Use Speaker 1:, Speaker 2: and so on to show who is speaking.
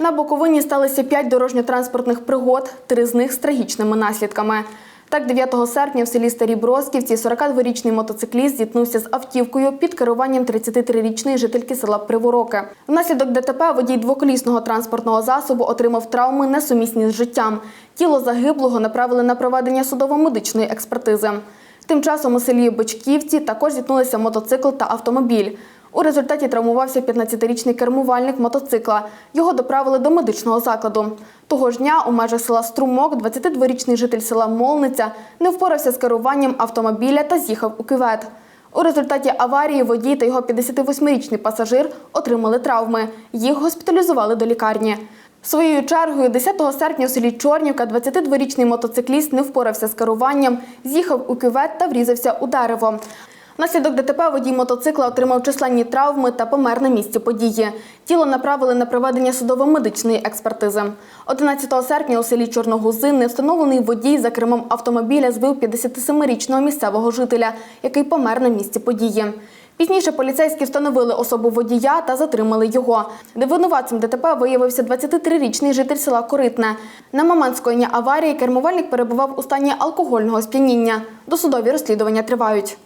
Speaker 1: На Буковині сталося п'ять дорожньо-транспортних пригод, три з них з трагічними наслідками. Так, 9 серпня в селі Старі Бросківці 42-річний мотоцикліст зіткнувся з автівкою під керуванням 33-річної жительки села Привороки. Внаслідок ДТП водій двоколісного транспортного засобу отримав травми, несумісні з життям. Тіло загиблого направили на проведення судово-медичної експертизи. Тим часом у селі Бичківці також зіткнулися мотоцикл та автомобіль. У результаті травмувався 15-річний кермувальник мотоцикла. Його доправили до медичного закладу. Того ж дня у межах села Струмок 22-річний житель села Молниця не впорався з керуванням автомобіля та з'їхав у кювет. У результаті аварії водій та його 58-річний пасажир отримали травми. Їх госпіталізували до лікарні. Своєю чергою 10 серпня у селі Чорнівка 22-річний мотоцикліст не впорався з керуванням, з'їхав у кювет та врізався у дерево. Внаслідок ДТП водій мотоцикла отримав численні травми та помер на місці події. Тіло направили на проведення судово-медичної експертизи. 11 серпня у селі Чорногузин невстановлений водій за кермом автомобіля збив 57-річного місцевого жителя, який помер на місці події. Пізніше поліцейські встановили особу водія та затримали його. Винуватцем ДТП виявився 23-річний житель села Коритне. На момент скоєння аварії кермувальник перебував у стані алкогольного сп'яніння. Досудові розслідування тривають.